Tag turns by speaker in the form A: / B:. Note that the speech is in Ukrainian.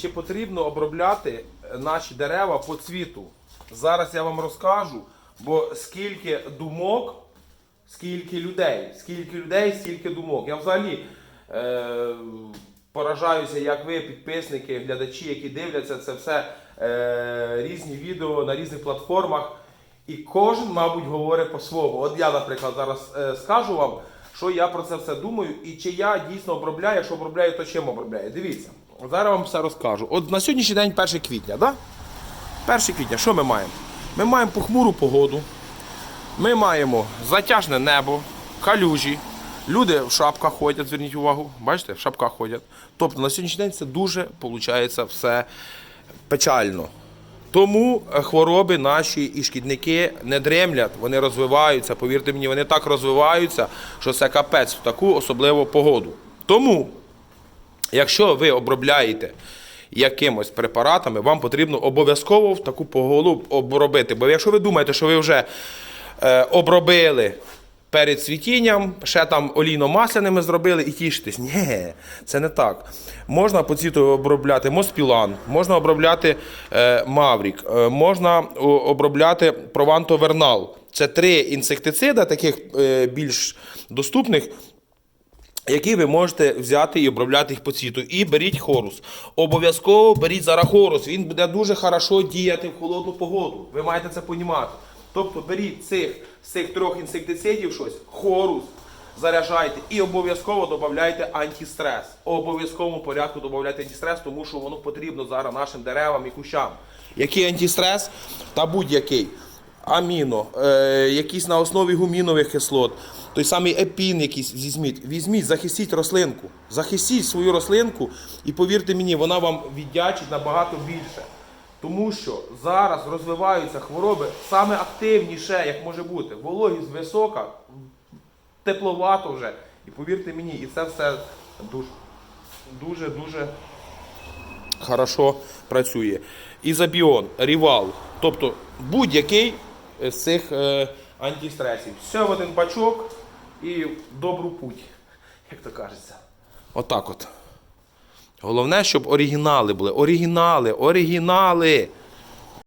A: чи потрібно обробляти наші дерева по цвіту. Зараз я вам розкажу, бо скільки думок, скільки людей, скільки людей, скільки думок. Я взагалі е, поражаюся, як ви, підписники, глядачі, які дивляться це все е, різні відео на різних платформах. І кожен, мабуть, говорить по-своєму. От я, наприклад, зараз е, скажу вам, що я про це все думаю, і чи я дійсно обробляю, якщо обробляю, то чим обробляю. Дивіться, зараз вам все розкажу. От на сьогоднішній день 1 квітня, да? 1 квітня, що ми маємо? Ми маємо похмуру погоду, ми маємо затяжне небо, калюжі. Люди в шапках ходять, зверніть увагу. Бачите, в шапках ходять. Тобто на сьогоднішній день це дуже виходить все печально. Тому е, хвороби наші і шкідники не дремлять, вони розвиваються. Повірте мені, вони так розвиваються, що це капець в таку особливу погоду. Тому, якщо ви обробляєте якимось препаратами, вам потрібно обов'язково в таку погоду обробити. Бо якщо ви думаєте, що ви вже е, обробили перед цвітінням, ще там олійно-масляними зробили і тішитесь. Ні, це не так. Можна по цвіту обробляти Моспілан, можна обробляти е, Маврік, е, можна обробляти Прованто-Вернал. Це три інсектицида, таких більш доступних, які ви можете взяти і обробляти їх по цвіту. І беріть хорус. Обов'язково беріть зараз хорус. Він буде дуже хорошо діяти в холодну погоду. Ви маєте це понімати. Тобто беріть цих, цих трьох інсектицидів щось, хорус, заряджайте і обов'язково додавайте антистрес. Обов'язковому порядку додавайте антистрес, тому що воно потрібно зараз нашим деревам і кущам. Який антистрес та будь-який аміно, е, якісь на основі гумінових кислот, той самий епін якийсь візьміть. Візьміть, захистіть рослинку. Захистіть свою рослинку і повірте мені, вона вам віддячить набагато більше. Тому що зараз розвиваються хвороби саме активніше, як може бути. Вологість висока, тепловато вже. І повірте мені, і це все дуже, дуже, дуже хорошо працює. Ізобіон, рівал, тобто будь-який з цих е, антистресів. Все в один бачок і добру путь, як то кажеться. Отак от. Головне, щоб оригінали були. Оригінали, оригінали.